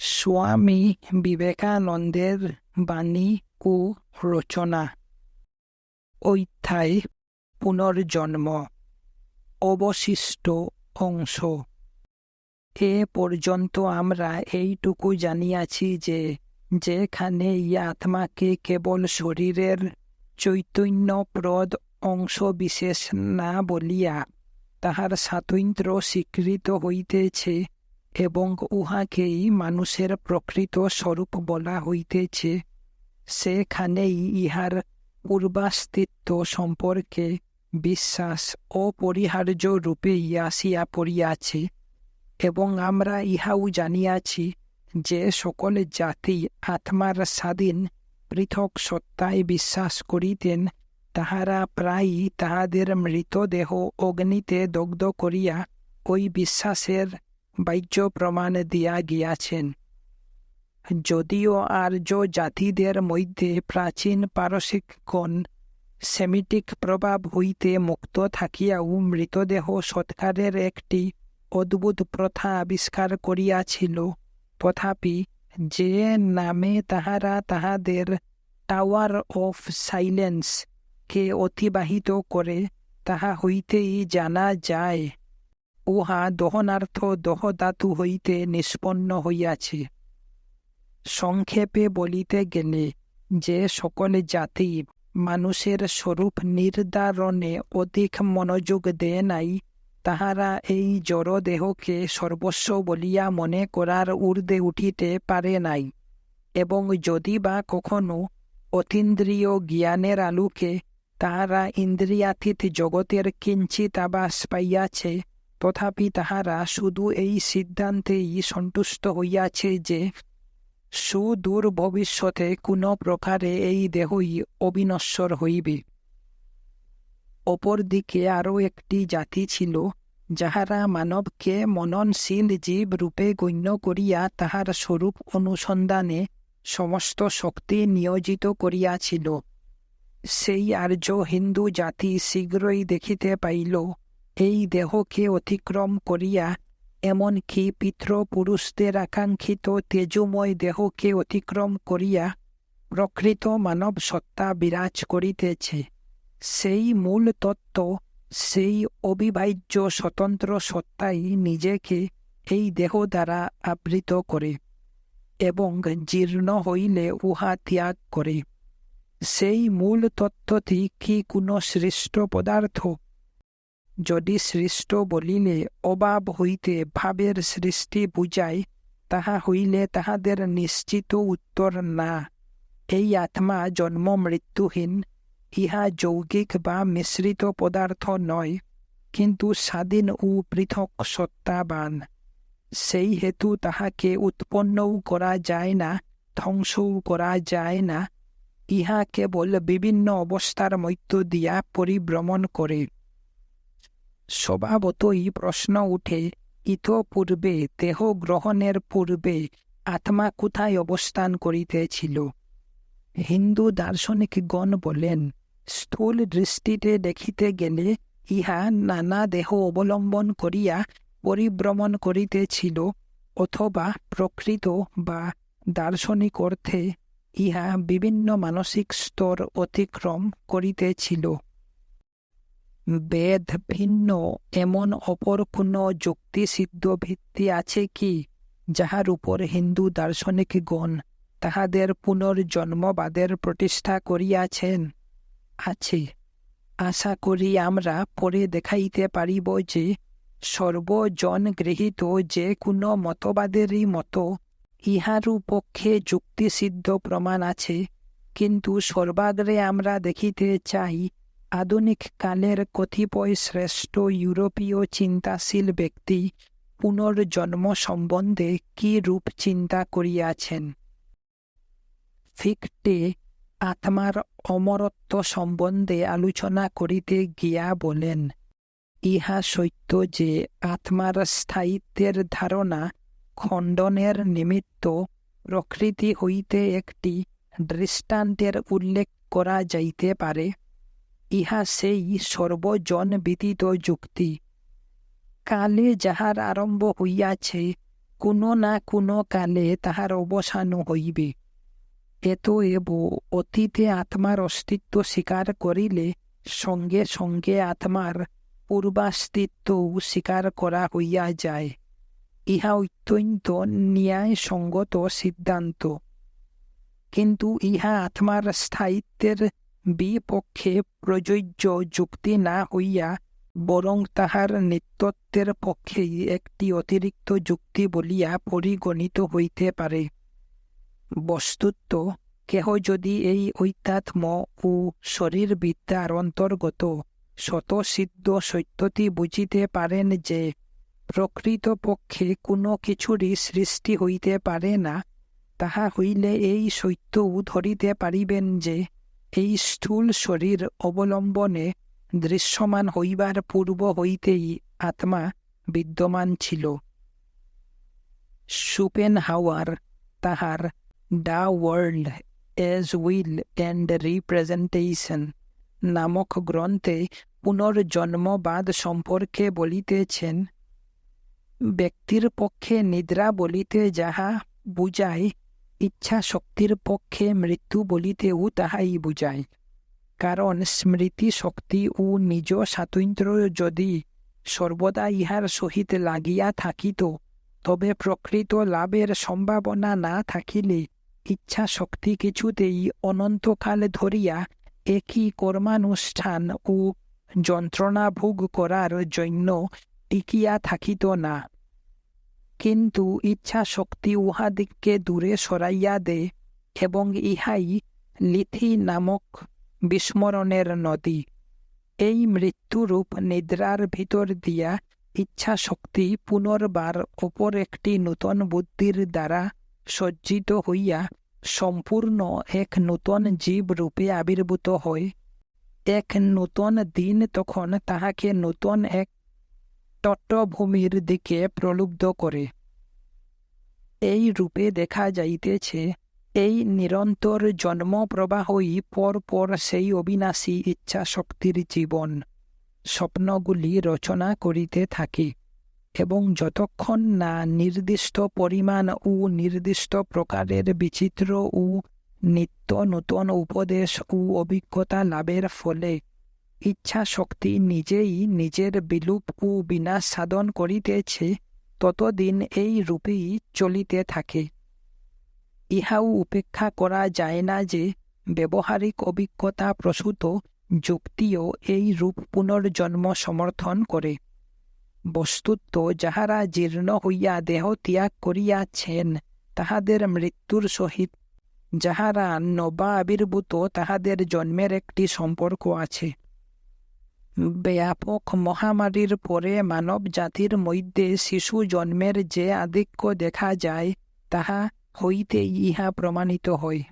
স্বামী বিবেকানন্দের বাণী ও রচনা অধ্যায় পুনর্জন্ম অবশিষ্ট অংশ এ পর্যন্ত আমরা এইটুকু জানিয়াছি যে যেখানে এই আত্মাকে কেবল শরীরের চৈতন্যপ্রদ অংশ বিশেষ না বলিয়া তাহার স্বাতন্ত্র স্বীকৃত হইতেছে এবং উহাকেই মানুষের প্রকৃত স্বরূপ বলা হইতেছে। সেখানেই ইহার পূর্বাস্তিত্ব সম্পর্কে বিশ্বাস অপরিহার্য রূপে আসিয়া পড়িয়াছে এবং আমরা ইহাও জানিয়াছি যে সকল জাতি আত্মার স্বাধীন পৃথক সত্তায় বিশ্বাস করিতেন, তাহারা প্রায়ই তাহাদের মৃতদেহ অগ্নিতে দগ্ধ করিয়া ওই বিশ্বাসের বাহ্য প্রমাণ দিয়া গিয়াছেন। যদিও আর্য জাতিদের মধ্যে প্রাচীন পারসিকগণ সেমিটিক প্রভাব হইতে মুক্ত থাকিয়াও মৃতদেহ সৎকারের একটি অদ্ভুত প্রথা আবিষ্কার করিয়াছিল। তথাপি যে নামে তাহারা তাহাদের টাওয়ার অফ সাইলেন্স কে অতিবাহিত করে, তাহা হইতেই জানা যায়। উহা দহনার্থ দহ দহধাতু হইতে নিষ্পন্ন হইয়াছে। সংক্ষেপে বলিতে গেলে, যে সকল জাতি মানুষের স্বরূপ নির্ধারণে অধিক মনোযোগ দেয় নাই, তাহারা এই জড়দেহকে সর্বস্ব বলিয়া মনে করার ঊর্ধ্বে উঠিতে পারে নাই, এবং যদি বা কখনো অতীন্দ্রিয় জ্ঞানের আলোকে তাহারা ইন্দ্রিয়াতীত জগতের কিঞ্চিত আবাস পাইয়াছে তথাপি তাহারা শুধু এই সিদ্ধান্তেই সন্তুষ্ট হইয়াছে যে, সুদূর ভবিষ্যতে কোন প্রকারে এই দেহই অবিনশ্বর হইবে। অপরদিকে আরও একটি জাতি ছিল, যাহারা মানবকে মননশীল জীব রূপে গণ্য করিয়া তাহার স্বরূপ অনুসন্ধানে সমস্ত শক্তি নিয়োজিত করিয়াছিল। সেই আর্য হিন্দু জাতি শীঘ্রই দেখিতে পাইল এই দেহকে অতিক্রম করিয়া, এমনকি পিতৃপুরুষদের আকাঙ্ক্ষিত তেজময় দেহকে অতিক্রম করিয়া প্রকৃত মানব সত্তা বিরাজ করিতেছে। সেই মূল তত্ত্ব, সেই অবিভাজ্য স্বতন্ত্র সত্তাই নিজেকে এই দেহ দ্বারা আবৃত করে এবং জীর্ণ হইলে উহা ত্যাগ করে। সেই মূল তত্ত্বটি কি কোনো সৃষ্ট পদার্থ? যদি সৃষ্ট বলিলে অভাব হইতে ভাবের সৃষ্টি বুঝায় তাহা হইলে তাহাদের নিশ্চিত উত্তর না। এই আত্মা জন্ম মৃত্যুহীন, ইহা যৌগিক বা মিশ্রিত পদার্থ নয়, কিন্তু স্বাধীন ও পৃথক সত্তাবান সেই হেতু তাহাকে উৎপন্নও করা যায় না, ধ্বংসও করা যায় না। ইহা কেবল বিভিন্ন অবস্থার মধ্য দিয়া পরিভ্রমণ করে। স্বভাবতই প্রশ্ন উঠে ইতপূর্বে দেহ গ্রহণের পূর্বে আত্মা কোথায় অবস্থান করিতেছিল? হিন্দু দার্শনিকগণ বলেন, স্থূল দৃষ্টিতে দেখিতে গেলে ইহা নানা দেহ অবলম্বন করিয়া পরিভ্রমণ করিতেছিল, অথবা প্রকৃত বা দার্শনিক অর্থে ইহা বিভিন্ন মানসিক স্তর অতিক্রম করিতেছিল। বেদ ভিন্ন এমন অপর কোন যুক্তিসিদ্ধ ভিত্তি আছে কি, যাহার উপর হিন্দু দার্শনিকগণ তাহাদের পুনর্জন্মবাদের প্রতিষ্ঠা করিয়াছেন? আছে। আশা করি আমরা পরে দেখাইতে পারিব যে, সর্বজন গৃহীত যে কোনো মতবাদেরই মতো ইহারও পক্ষে যুক্তিসিদ্ধ প্রমাণ আছে, কিন্তু সর্বাগ্রে আমরা দেখিতে চাই আধুনিক কালের কতিপয় শ্রেষ্ঠ ইউরোপীয় চিন্তাশীল ব্যক্তি পুনর্জন্ম সম্বন্ধে কি রূপ চিন্তা করিয়াছেন? ফিকটে আত্মার অমরত্ব সম্বন্ধে আলোচনা করিতে গিয়া বলেন, ইহা সত্য যে আত্মার স্থায়িত্বের ধারণা খণ্ডনের নিমিত্ত প্রকৃতি হইতে একটি দৃষ্টান্তের উল্লেখ করা যাইতে পারে। ইহা সেই সর্বজন বিদিত যুক্তি। কালে যাহার আরম্ভ হইয়াছে, কোনো না কোনো কালে তাহার অবসান হইবে। এত এব অতীতে আত্মার অস্তিত্ব স্বীকার করিলে সঙ্গে সঙ্গে আত্মার পূর্বাস্তিত্বও স্বীকার করা হইয়া যায়। ইহা অত্যন্ত ন্যায়সঙ্গত সিদ্ধান্ত। কিন্তু ইহা আত্মার স্থায়িত্বের বিপক্ষে প্রযোজ্য যুক্তি না হইয়া বরং তাহার নিত্যত্বের পক্ষেই একটি অতিরিক্ত যুক্তি বলিয়া পরিগণিত হইতে পারে। বস্তুত, কেহ যদি এই ঐতাত্ম ও শরীরবিদ্যার অন্তর্গত শতসিদ্ধ সত্যটি বুঝিতে পারেন যে, প্রকৃতপক্ষে কোনো কিছুরই সৃষ্টি হইতে পারে না, তাহা হইলে এই সত্যও ধরিতে পারিবেন যে এই স্থূল শরীর অবলম্বনে দৃশ্যমান হইবার পূর্ব হইতেই আত্মা বিদ্যমান ছিল। সুপেন হাওয়ার তাহার the world as will and representation নামক গ্রন্থে পুনর্জন্মবাদ সম্পর্কে বলিতেছেন, ব্যক্তির পক্ষে নিদ্রা বলিতে যাহা বুঝায় ইচ্ছা শক্তির পক্ষে মৃত্যু বলিতেও তাহাই বুঝায়। কারণ স্মৃতি শক্তি ও নিজ স্বাতন্ত্র্য যদি সর্বদা ইহার সহিত লাগিয়া থাকিত, তবে প্রকৃত লাভের সম্ভাবনা না থাকিলে ইচ্ছা শক্তি কিছুতেই অনন্তকাল ধরিয়া একই কর্মানুষ্ঠান ও যন্ত্রণা ভোগ করার জন্য টিকিয়া থাকিত না। কিন্তু ইচ্ছা শক্তি উহাদিগকে দূরে সরাইয়া দে এবং ইহাই লিথি নামক বিস্মরণের নদী। এই মৃত্যুরূপ নিদ্রার ভিতর দিয়া ইচ্ছা শক্তি পুনর্বার অপর একটি নূতন বুদ্ধির দ্বারা সজ্জিত হইয়া সম্পূর্ণ এক নূতন জীব রূপে আবির্ভূত হয়। এক নূতন দিন তখন তাহাকে নূতন এক তট্টভূমির দিকে প্রলুব্ধ করে। এই রূপে দেখা যাইতেছে, এই নিরন্তর জন্মপ্রবাহই পর পর সেই অবিনাশী ইচ্ছা শক্তির জীবন। স্বপ্নগুলি রচনা করিতে থাকে এবং যতক্ষণ না নির্দিষ্ট পরিমাণ ও নির্দিষ্ট প্রকারের বিচিত্র ও নিত্য নূতন উপদেশ ও অভিজ্ঞতা লাভের ফলে ইচ্ছা শক্তি নিজেই নিজের বিলুপ ও বিনাশ সাধন করিতেছে, ততদিন এই রূপেই চলিতে থাকে। ইহাও উপেক্ষা করা যায় না যে, ব্যবহারিক অভিজ্ঞতা প্রসূত যুক্তিও এই রূপ পুনর্জন্ম সমর্থন করে। বস্তুত যাহারা জীর্ণ হইয়া দেহ ত্যাগ করিয়াছেন, তাহাদের মৃত্যুর সহিত, যাহারা নবা আবির্ভূত তাহাদের জন্মের একটি সম্পর্ক আছে। ব্যাপক মহামারীর পরে মানব জাতির মধ্যে শিশু জন্মের যে আধিক্য দেখা যায়, তাহা হইতে ইহা প্রমাণিত হয়।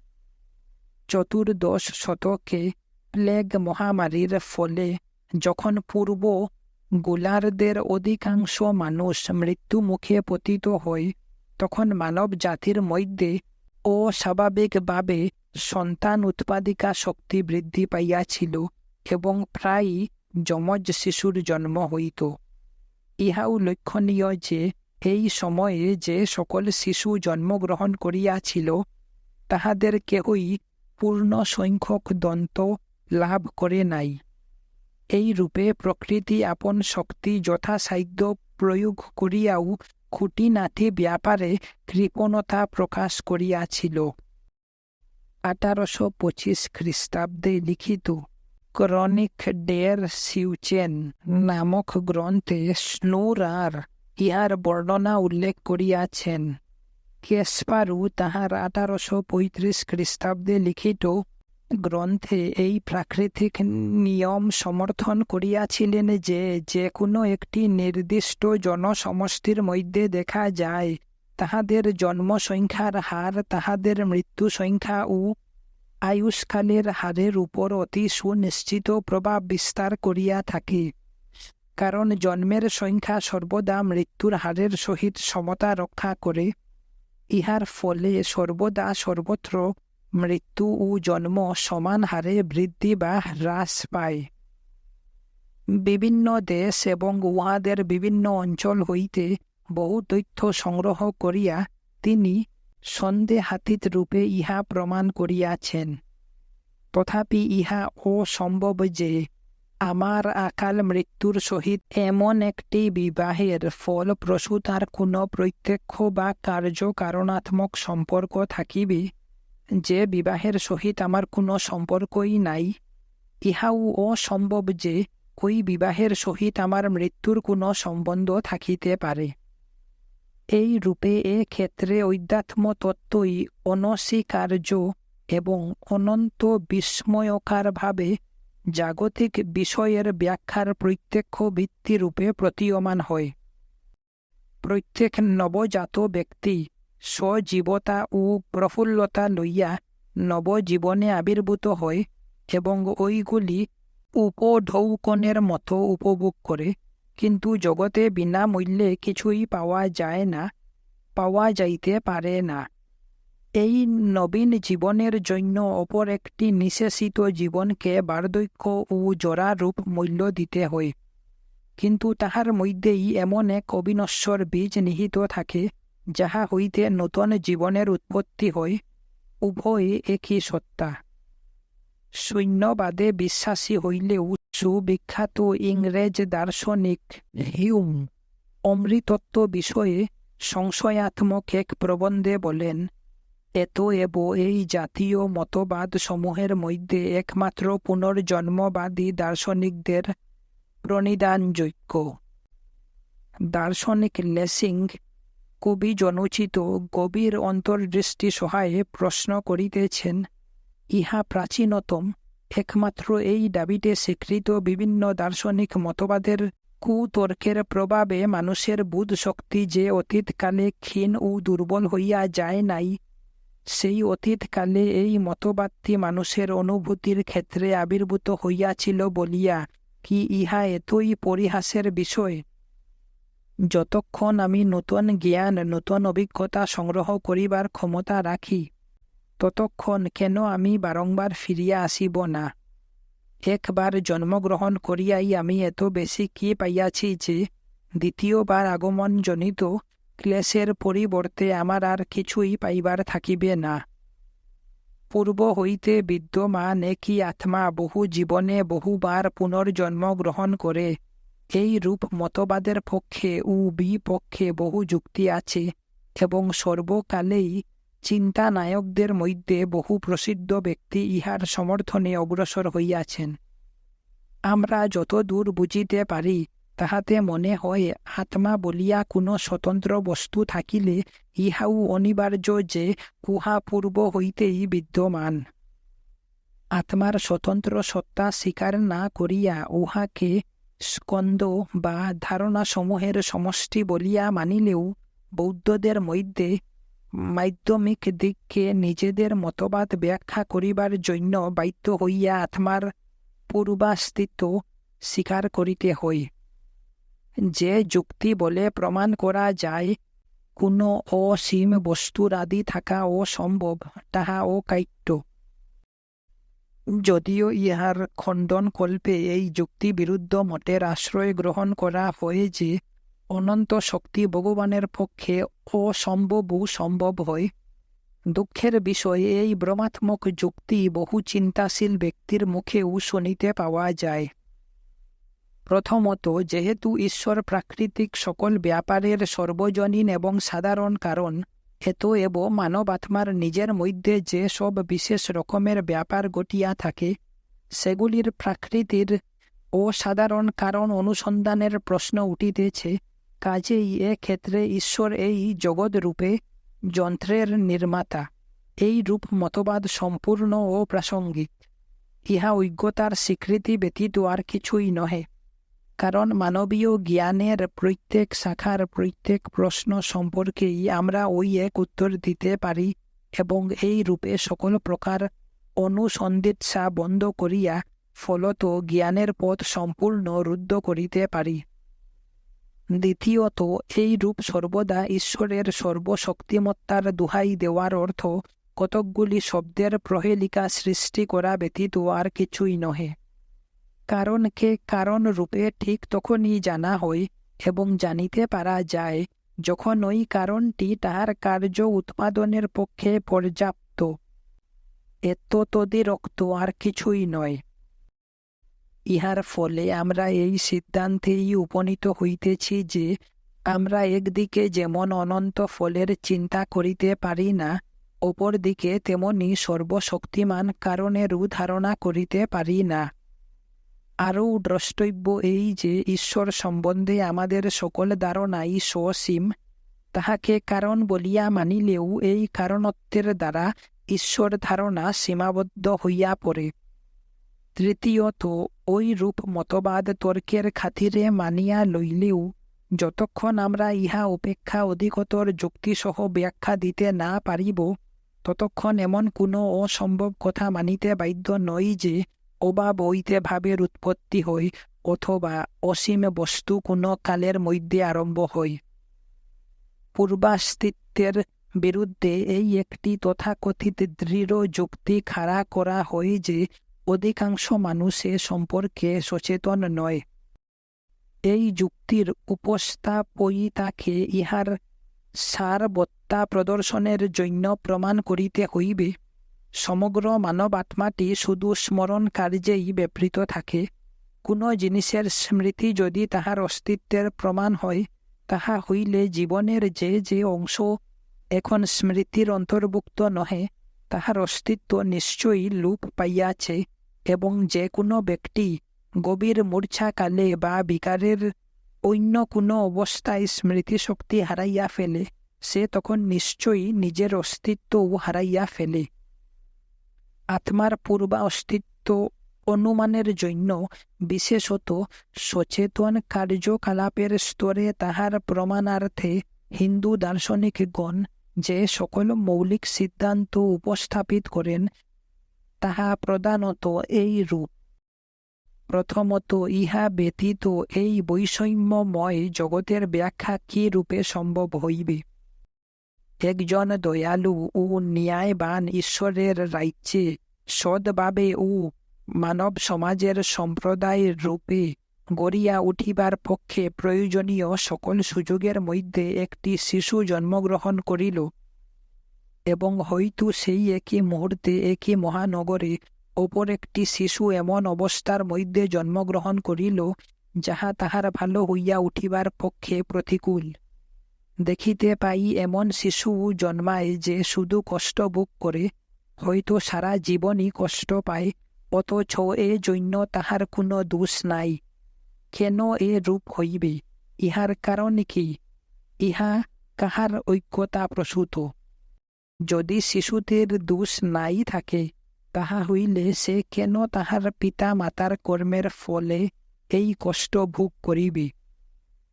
চতুর্দশ শতকে প্লেগ মহামারীর ফলে যখন পূর্ব গোলারদের অধিকাংশ মানুষ মৃত্যুমুখে পতিত হয়, তখন মানব জাতির মধ্যে অস্বাভাবিকভাবে সন্তান উৎপাদিকা শক্তি বৃদ্ধি পাইয়াছিল এবং প্রায় যমজ শিশুর জন্ম হইত। ইহাও লক্ষণীয় যে, এই সময়ে যে সকল শিশু জন্মগ্রহণ করিয়াছিল, তাহাদের কেহই পূর্ণ সংখ্যক দন্ত লাভ করে নাই। এই রূপে প্রকৃতি আপন শক্তি যথাসাধ্য প্রয়োগ করিয়াও খুঁটিনাটি ব্যাপারে কৃপণতা প্রকাশ করিয়াছিল। আঠারোশো পঁচিশ খ্রিস্টাব্দে লিখিত ক্রনিক ডের সিউচেন নামক গ্রন্থে স্নোরার ইহার বর্ণনা উল্লেখ করিয়াছেন। কেসপারু তাহার আঠারোশো পঁয়ত্রিশ খ্রিস্টাব্দে লিখিত গ্রন্থে এই প্রাকৃতিক নিয়ম সমর্থন করিয়াছিলেন যে যে কোনো একটি নির্দিষ্ট জনসমষ্টির মধ্যে দেখা যায়, তাহাদের জন্মসংখ্যার হার, তাহাদের মৃত্যু সংখ্যা ও আয়ুষ্কালের হারের উপর অতি সুনিশ্চিত প্রভাব বিস্তার করিয়া থাকে। কারণ জন্মের সংখ্যা সর্বদা মৃত্যুর হারের সহিত সমতা রক্ষা করে। ইহার ফলে সর্বদা সর্বত্র মৃত্যু ও জন্ম সমান হারে বৃদ্ধি বা হ্রাস পায়। বিভিন্ন দেশ এবং উহাদের বিভিন্ন অঞ্চল হইতে বহু তথ্য সংগ্রহ করিয়া তিনি সন্দেহাতীত রূপে ইহা প্রমাণ করিয়াছেন। তথাপি ইহা অসম্ভব যে, আমার আকাল মৃত্যুর সহিত এমন একটি বিবাহের ফল প্রসূতার কোনো প্রত্যক্ষ বা কার্যকারণাত্মক সম্পর্ক থাকিবে, যে বিবাহের সহিত আমার কোনো সম্পর্কই নাই। ইহাও অসম্ভব যে, ওই বিবাহের সহিত আমার মৃত্যুর কোনো সম্বন্ধ থাকিতে পারে। এই রূপে এ ক্ষেত্রে অধ্যাত্ম তত্ত্বই অনস্বীকার্য এবং অনন্ত বিস্ময়কারভাবে জাগতিক বিষয়ের ব্যাখ্যার প্রত্যক্ষ ভিত্তিরূপে প্রতীয়মান হয়। প্রত্যেক নবজাত ব্যক্তি স্বজীবতা ও প্রফুল্লতা লইয়া নবজীবনে আবির্ভূত হয় এবং ওইগুলি উপঢৌকনের মতো উপভোগ করে। কিন্তু জগতে বিনামূল্যে কিছুই পাওয়া যায় না, পাওয়া যাইতে পারে না। এই নবীন জীবনের জন্য অপর একটি নিঃশেষিত জীবনকে বার্ধক্য ও জরারূপ মূল্য দিতে হয়। কিন্তু তাহার মধ্যেই এমন এক অবিনশ্বর বীজ নিহিত থাকে, যাহা হইতে নূতন জীবনের উৎপত্তি হয়, উভয় একই সত্তা। শূন্যবাদে বিশ্বাসী হইলেও সুবিখ্যাত ইংরেজ দার্শনিক হিউম অমৃতত্ব বিষয়ে সংশয়াত্মক এক প্রবন্ধে বলেন, এত এব এই জাতীয় মতবাদ সমূহের মধ্যে একমাত্র পুনর্জন্মবাদী দার্শনিকদের প্রণিদানযোগ্য দার্শনিক লেসিং কবি জনোচিত গভীর অন্তর্দৃষ্টি সহায়ে প্রশ্ন করিতেছেন ইহা প্রাচীনতম। একমাত্র এই দাবিতে স্বীকৃত বিভিন্ন দার্শনিক মতবাদের কুতর্কের প্রভাবে মানুষের বুধ শক্তি যে অতীতকালে ক্ষীণ ও দুর্বল হইয়া যায় নাই, সেই অতীতকালে এই মতবাদটি মানুষের অনুভূতির ক্ষেত্রে আবির্ভূত হইয়াছিল বলিয়া কি ইহা এতই পরিহাসের বিষয়? যতক্ষণ আমি নূতন জ্ঞান, নূতন অভিজ্ঞতা সংগ্রহ করিবার ক্ষমতা রাখি ততক্ষণ কেন আমি বারংবার ফিরিয়া আসিব না? একবার জন্মগ্রহণ করিয়াই আমি এত বেশি কি পাইয়াছি যে, দ্বিতীয়বার আগমনজনিত ক্লেশের পরিবর্তে আমার আর কিছুই পাইবার থাকিবে না। পূর্ব হইতে বিদ্যমান একই আত্মা বহু জীবনে বহুবার পুনর্জন্ম গ্রহণ করে, এই রূপ মতবাদের পক্ষে ও বিপক্ষে বহু যুক্তি আছে এবং সর্বকালেই চিন্তানায়কদের মধ্যে বহু প্রসিদ্ধ ব্যক্তি ইহার সমর্থনে অগ্রসর হইয়াছেন। আমরা যত দূর বুঝিতে পারি, তাহাতে মনে হয়, আত্মা বলিয়া কোনো স্বতন্ত্র বস্তু থাকিলে ইহাও অনিবার্য যে, উহা পূর্ব হইতেই বিদ্যমান। আত্মার স্বতন্ত্র সত্তা স্বীকার না করিয়া উহাকে স্কন্দ বা ধারণাসমূহের সমষ্টি বলিয়া মানিলেও, বৌদ্ধদের মধ্যে মাধ্যমিক দিককে নিজেদের মতবাদ ব্যাখ্যা করিবার জন্য বাধ্য হইয়া আত্মার পূর্বাস্তিত্ব স্বীকার করিতে হয় যে যুক্তি বলে প্রমাণ করা যায়, কোনো অসীম বস্তুর আদি থাকা অসম্ভব, তাহা অকাইট্য যদিও ইহার খণ্ডনকল্পে এই যুক্তি বিরুদ্ধ মতের আশ্রয় গ্রহণ করা হয় যে অনন্ত শক্তি ভগবানের পক্ষে অসম্ভবও সম্ভব হয়। দুঃখের বিষয়ে এই ব্রহ্মাত্মক যুক্তি বহু চিন্তাশীল ব্যক্তির মুখেও শুনিতে পাওয়া যায়। প্রথমত, যেহেতু ঈশ্বর প্রাকৃতিক সকল ব্যাপারের সর্বজনীন এবং সাধারণ কারণ এত এব মানব আত্মার নিজের মধ্যে যে সব বিশেষ রকমের ব্যাপার ঘটিয়া থাকে, সেগুলির প্রাকৃতির অসাধারণ কারণ অনুসন্ধানের প্রশ্ন উঠিতেছে। কাজেই ক্ষেত্রে ঈশ্বর এই জগৎ রূপে যন্ত্রের নির্মাতা। এই রূপ মতবাদ সম্পূর্ণ ও প্রাসঙ্গিক। ইহা অজ্ঞতার স্বীকৃতি ব্যতীত আর কিছুই নহে। কারণ মানবীয় জ্ঞানের প্রত্যেক শাখার প্রত্যেক প্রশ্ন সম্পর্কেই আমরা ওই এক উত্তর দিতে পারি এবং এই রূপে সকল প্রকার অনুসন্ধিৎসা বন্ধ করিয়া ফলত জ্ঞানের পথ সম্পূর্ণ রুদ্ধ করিতে পারি। দ্বিতীয়ত এই রূপ সর্বদা ঈশ্বরের সর্বশক্তিমত্তার দোহাই দেওয়ার অর্থ, কতকগুলি শব্দের প্রহেলিকা সৃষ্টি করা ব্যতীত আর কিছুই নহে। কারণকে কারণ রূপে ঠিক তখনই জানা হয় এবং জানিতে পারা যায়, যখন ওই কারণটি তাহার কার্য উৎপাদনের পক্ষে পর্যাপ্ত। এত তদিরক্ত আর কিছুই নয়। ইহার ফলে আমরা এই সিদ্ধান্তেই উপনীত হইতেছি যে, আমরা একদিকে যেমন অনন্ত ফলের চিন্তা করিতে পারি না, অপরদিকে তেমনি সর্বশক্তিমান কারণেরও ধারণা করিতে পারি না। আরও দ্রষ্টব্য এই যে, ঈশ্বর সম্বন্ধে আমাদের সকল ধারণাই সসীম, তাহাকে কারণ বলিয়া মানিলেও এই কারণত্বের দ্বারা ঈশ্বর ধারণা সীমাবদ্ধ হইয়া পড়ে। তৃতীয়ত ওই রূপ মতবাদ তর্কের খাতিরে মানিয়া লইলেও যতক্ষণ আমরা ইহা অপেক্ষা অধিকতর যুক্তিসহ ব্যাখ্যা দিতে না পারিব, ততক্ষণ এমন কোনো অসম্ভব কথা মানিতে বাধ্য নই যে অভাব হইতে ভাবের উৎপত্তি হয় অথবা অসীম বস্তু কোনো কালের মধ্যে আরম্ভ হয়। পূর্বাস্তিত্বের বিরুদ্ধে এই একটি তথাকথিত দৃঢ় যুক্তি খাড়া করা হয় যে অধিকাংশ মানুষ এ সম্পর্কে সচেতন নয়। এই যুক্তির উপস্থাপয়িতাকে ইহার সারবত্তা প্রদর্শনের জন্য প্রমাণ করিতে হইবে। সমগ্র মানব আত্মাটি শুধু স্মরণ কার্যেই ব্যাপৃত থাকে। কোনো জিনিসের স্মৃতি যদি তাহার অস্তিত্বের প্রমাণ হয়, তাহা হইলে জীবনের যে যে অংশ এখন স্মৃতির অন্তর্ভুক্ত নহে, তাহার অস্তিত্ব নিশ্চয়ই লোপ পাইয়াছে। এবং যে কোনো ব্যক্তি গভীর মূর্ছাকালে বা বিকারের অন্য কোনো অবস্থায় স্মৃতিশক্তি হারাইয়া ফেলে, সে তখন নিশ্চয়ই নিজের অস্তিত্বও হারাইয়া ফেলে। আত্মার পূর্বা অস্তিত্ব অনুমানের জন্য বিশেষত সচেতন কার্যকলাপের স্তরে তাহার প্রমাণার্থে হিন্দু দার্শনিকগণ যে সকল মৌলিক সিদ্ধান্ত উপস্থাপিত করেন তাহা প্রধানত এই রূপ প্রথমত ইহা ব্যতীত এই বৈষম্যময় জগতের ব্যাখ্যা কি রূপে সম্ভব হইবে একজন দয়ালু ও ন্যায়বান ঈশ্বরের রাজ্যে সদভাবে ও মানব সমাজের সম্প্রদায়ের রূপে গড়িয়া উঠিবার পক্ষে প্রয়োজনীয় সকল সুযোগের মধ্যে একটি শিশু জন্মগ্রহণ করিল এবং হয়তো সেই একই মুহূর্তে, একই মহানগরে অপর একটি শিশু এমন অবস্থার মধ্যে জন্মগ্রহণ করিল, যাহা তাহার ভালো হইয়া উঠিবার পক্ষে প্রতিকূল। দেখিতে পাই এমন শিশু জন্মায় যে শুধু কষ্ট ভোগ করে, হয়তো সারা জীবনই কষ্ট পায়, অথচ এ জন্য তাহার কোনো দোষ নাই। কেন এ রূপ হইবে? ইহার কারণ কি? ইহা কাহার ঐক্যতা প্রসূত যদি শিশুদের দোষ নাই থাকে তাহা হইলে সে কেন তাহার পিতা মাতার কর্মের ফলে এই কষ্ট ভোগ করিবে?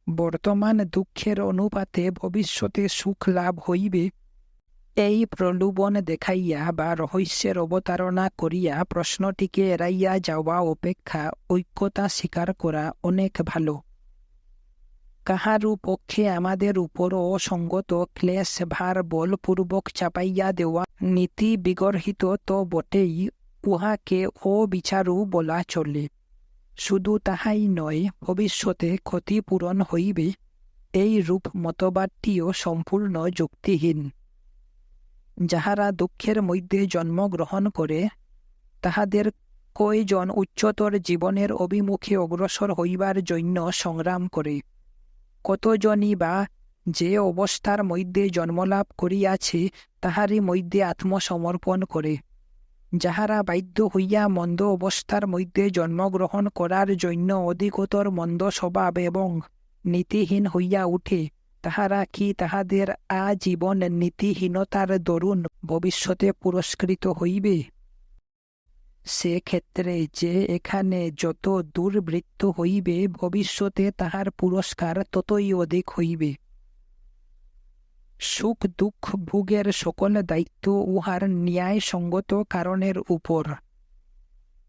বর্তমান দুঃখের অনুপাতে ভবিষ্যতে সুখ লাভ হইবে। এই প্রলোভন দেখাইয়া বা রহস্যের অবতারণা করিয়া প্রশ্নটিকে এড়াইয়া যাওয়া অপেক্ষা ঐক্যতা স্বীকার করা অনেক ভালো। কাহারু পক্ষে আমাদের উপর অসঙ্গত ক্লেশ, ভার, বলপূর্বক চাপাইয়া দেওয়া নীতি বিগর্হিত তো বটেই, উহাকে অবিচারু বলা চলে। শুধু তাহাই নয়, ভবিষ্যতে ক্ষতিপূরণ হইবে। এই রূপ মতবাদটিও সম্পূর্ণ যুক্তিহীন। যাহারা দুঃখের মধ্যে জন্মগ্রহণ করে, তাহাদের কয়জন উচ্চতর জীবনের অভিমুখে অগ্রসর হইবার জন্য সংগ্রাম করে। কতজনই বা যে অবস্থার মধ্যে জন্মলাভ করিয়াছে, তাহারই মধ্যে আত্মসমর্পণ করে। যাহারা বাধ্য হইয়া মন্দ অবস্থার মধ্যে জন্মগ্রহণ করার জন্য অধিকতর মন্দ স্বভাব এবং নীতিহীন হইয়া উঠে, তাহারা কি তাহাদের আজীবন নীতিহীনতার দরুন ভবিষ্যতে পুরস্কৃত হইবে? সে ক্ষেত্রে যে এখানে যত দুর্বৃত্ত হইবে, ভবিষ্যতে তাহার পুরস্কার ততই অধিক হইবে। সুখ দুঃখ ভোগের সকল দায়িত্ব উহার ন্যায়সঙ্গত কারণের উপর।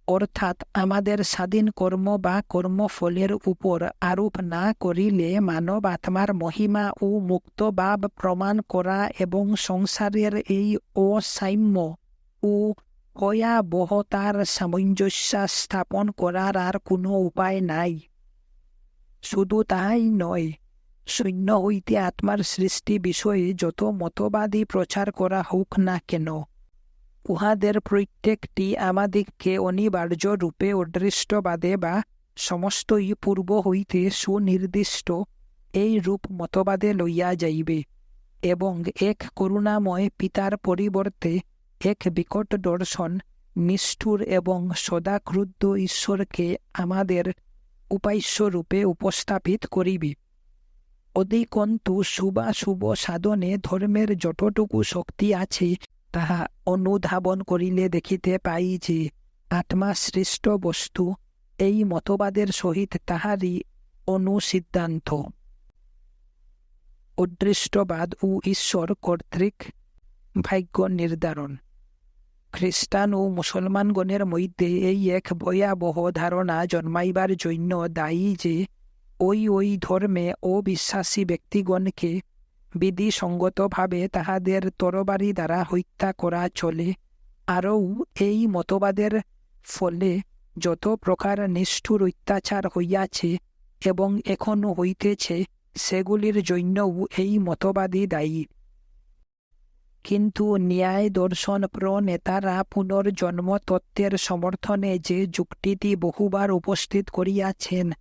অর্থাৎ আমাদের স্বাধীন কর্ম বা কর্মফলের উপর আরোপ না করিলে মানব আত্মার মহিমা ও মুক্তভাব প্রমাণ করা এবং সংসারের এই অসাম্য ও ভয়াবহতার সামঞ্জস্য স্থাপন করার আর কোনো উপায় নাই। শুধু তাই নয় শূন্য হইতে আত্মার সৃষ্টি বিষয়ে যত মতবাদী প্রচার করা হোক না কেন, উহাদের প্রত্যেকটি আমাদিগকে অনিবার্য রূপে অদৃষ্টবাদে বা সমস্তই পূর্ব হইতে সুনির্দিষ্ট এই রূপ মতবাদে লইয়া যাইবে, এবং এক করুণাময় পিতার পরিবর্তে এক বিকট দর্শন নিষ্ঠুর এবং সদাক্রুদ্ধ ঈশ্বরকে আমাদের উপাস্য রূপে উপস্থাপিত করিবে। অধিকন্তু শুভাশুভ সাধনে ধর্মের যতটুকু শক্তি আছে, তাহা অনুধাবন করিলে দেখিতে পাই যে আত্মা সৃষ্ট বস্তু, এই মতবাদের সহিত তাহারই অনুসিদ্ধান্ত। অদৃষ্টবাদ ও ঈশ্বর কর্তৃক ভাগ্য নির্ধারণ। খ্রিস্টান ও মুসলমানগণের মধ্যে এই এক ভয়াবহ ধারণা জন্মাইবার জন্য দায়ী যে, ওই ওই ধর্মে অবিশ্বাসী ব্যক্তিগণকে বিধিসঙ্গতভাবে তাহাদের তরবারি দ্বারা হত্যা করা চলে। আরও এই মতবাদের ফলে যত প্রকার নিষ্ঠুর অত্যাচার হইয়াছে এবং এখনও হইতেছে, সেগুলির জন্যও এই মতবাদী দায়ী। কিন্তু ন্যায় দর্শন প্রনেতারা পুনর্জন্ম তত্ত্বের সমর্থনে যে যুক্তিটি বহুবার উপস্থিত করিয়াছেন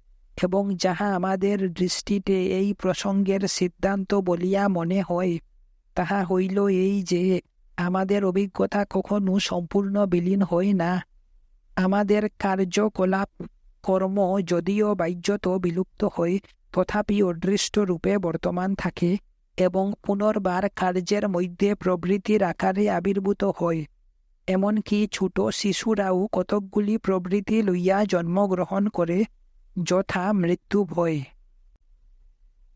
এবং যাহা আমাদের দৃষ্টিতে এই প্রসঙ্গের সিদ্ধান্ত বলিয়া মনে হয়, তাহা হইল এই যে, আমাদের অভিজ্ঞতা কখনো সম্পূর্ণ বিলীন হয় না। আমাদের কার্যকলাপ, কর্ম যদিও বাহ্যত বিলুপ্ত হয় তথাপি অদৃষ্ট রূপে বর্তমান থাকে। এবং পুনর্বার কার্যের মধ্যে প্রবৃত্তির আকারে আবির্ভূত হয়। এমনকি ছোট শিশুরাও কতকগুলি প্রবৃত্তি লইয়া জন্মগ্রহণ করে, যথা মৃত্যু ভয়।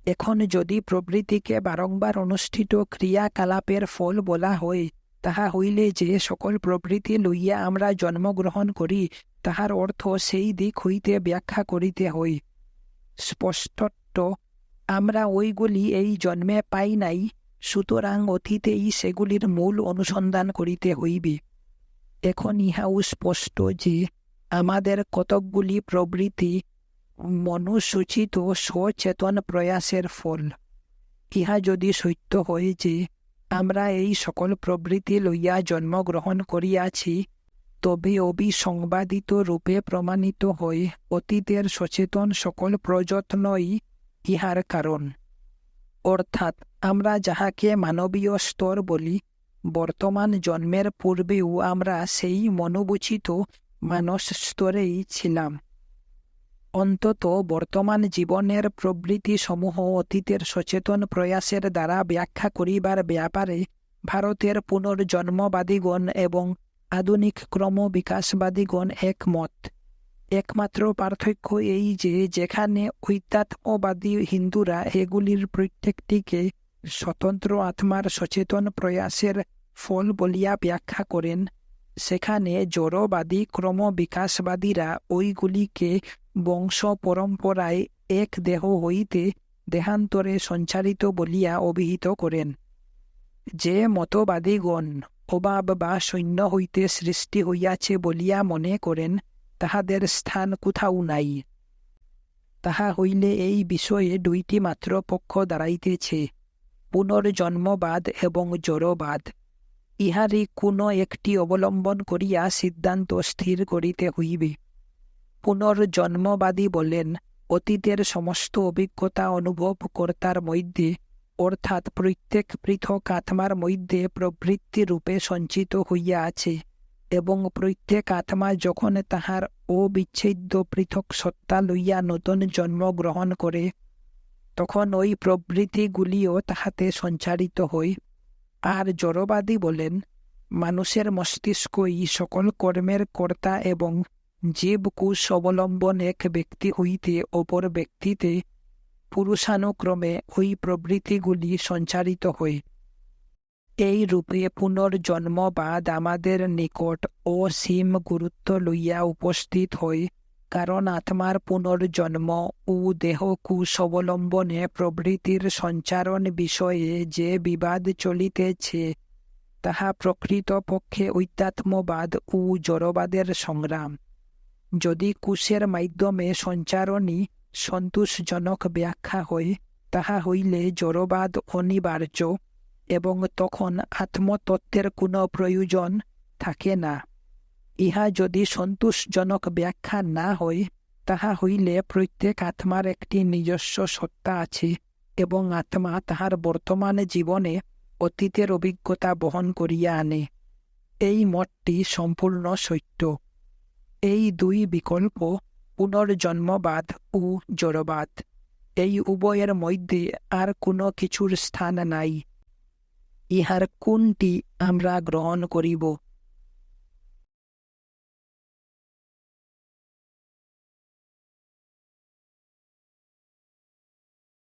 এখন যদি প্রবৃত্তিকে বারংবার অনুষ্ঠিত ক্রিয়াকলাপের ফল বলা হয়, তাহা হইলে যে সকল প্রবৃত্তি লইয়া আমরা জন্মগ্রহণ করি, তাহার অর্থ সেই দিক হইতে ব্যাখ্যা করিতে হয়। স্পষ্টত আমরা ওইগুলি এই জন্মে পাই নাই, সুতরাং অতীতেই সেগুলির মূল অনুসন্ধান করিতে হইবে। এখন ইহাও স্পষ্ট যে, আমাদের কতকগুলি প্রবৃত্তি মনুসূচিত সচেতন প্রয়াসের ফল। ইহা যদি সত্য হয় যে, আমরা এই সকল প্রবৃত্তি লইয়া জন্মগ্রহণ করিয়াছি, তবে অবিসংবাদিত রূপে প্রমাণিত হয়ে অতীতের সচেতন সকল প্রযত্নই ইহার কারণ। অর্থাৎ আমরা যাহাকে মানবীয় স্তর বলি, বর্তমান জন্মের পূর্বেও আমরা সেই মনোবচিত মানস স্তরেই ছিলাম। অন্তত বর্তমান জীবনের প্রবৃত্তিসমূহ অতীতের সচেতন প্রয়াসের দ্বারা ব্যাখ্যা করিবার ব্যাপারে ভারতের পুনর্জন্মবাদীগণ এবং আধুনিক ক্রমবিকাশবাদীগণ একমত। একমাত্র পার্থক্য এই যে যেখানে ঐতাত্মবাদী হিন্দুরা এগুলির প্রত্যেকটিকে স্বতন্ত্র আত্মার সচেতন প্রয়াসের ফল বলিয়া ব্যাখ্যা করেন। সেখানে জড়বাদী ক্রমবিকাশবাদীরা ওইগুলিকে বংশ পরম্পরায় এক দেহ হইতে দেহান্তরে সঞ্চারিত বলিয়া অভিহিত করেন। যে মতবাদীগণ অভাব বা সৈন্য হইতে সৃষ্টি হইয়াছে বলিয়া মনে করেন তাহাদের স্থান কোথাও নাই। তাহা হইলে এই বিষয়ে দুইটি মাত্র পক্ষ দাঁড়াইতেছে পুনর্জন্মবাদ এবং জড়বাদ ইহারই কোনো একটি অবলম্বন করিয়া সিদ্ধান্ত স্থির করিতে হইবে। পুনর্জন্মবাদী বলেন, অতীতের সমস্ত অভিজ্ঞতা অনুভব কর্তার মধ্যে, অর্থাৎ প্রত্যেক পৃথক আত্মার মধ্যে প্রবৃত্তি রূপে সঞ্চিত হইয়া আছে। এবং প্রত্যেক আত্মা যখন তাহার অবিচ্ছেদ্য পৃথক সত্তা লইয়া নতুন জন্ম গ্রহণ করে, তখন ওই প্রবৃত্তিগুলিও তাহাতে সঞ্চারিত হয়। আর জড়বাদী বলেন, মানুষের মস্তিষ্কই সকল কর্মের কর্তা এবং জীবকুশ অবলম্বন এক ব্যক্তি হইতে অপর ব্যক্তিতে পুরুষানুক্রমে ওই প্রবৃত্তিগুলি সঞ্চারিত হয়। এই রূপে পুনর্জন্মবাদ আমাদের নিকট অসীম গুরুত্ব লইয়া উপস্থিত হয় কারণ আত্মার পুনর্জন্ম ও দেহ অবলম্বনে প্রভৃতির সঞ্চারণ বিষয়ে যে বিবাদ চলিতেছে, তাহা প্রকৃতপক্ষে ঐতাত্মবাদ ও জড়বাদের সংগ্রাম। যদি কুশের মাধ্যমে সঞ্চারণী সন্তোষজনক ব্যাখ্যা হয়, তাহা হইলে জড়বাদ অনিবার্য। এবং তখন আত্মতত্ত্বের কোনো প্রয়োজন থাকে না। ইহা যদি সন্তোষজনক ব্যাখ্যা না হয়, তাহা হইলে প্রত্যেক আত্মার একটি নিজস্ব সত্তা আছে এবং আত্মা তাহার বর্তমান জীবনে অতীতের অভিজ্ঞতা বহন করিয়া আনে। এই মতটি সম্পূর্ণ সত্য। এই দুই বিকল্প পুনর্জন্মবাদ ও জড়বাদ। এই উভয়ের মধ্যে আর কোনো কিছুর স্থান নাই। ইহার কোনটি আমরা গ্রহণ করিব?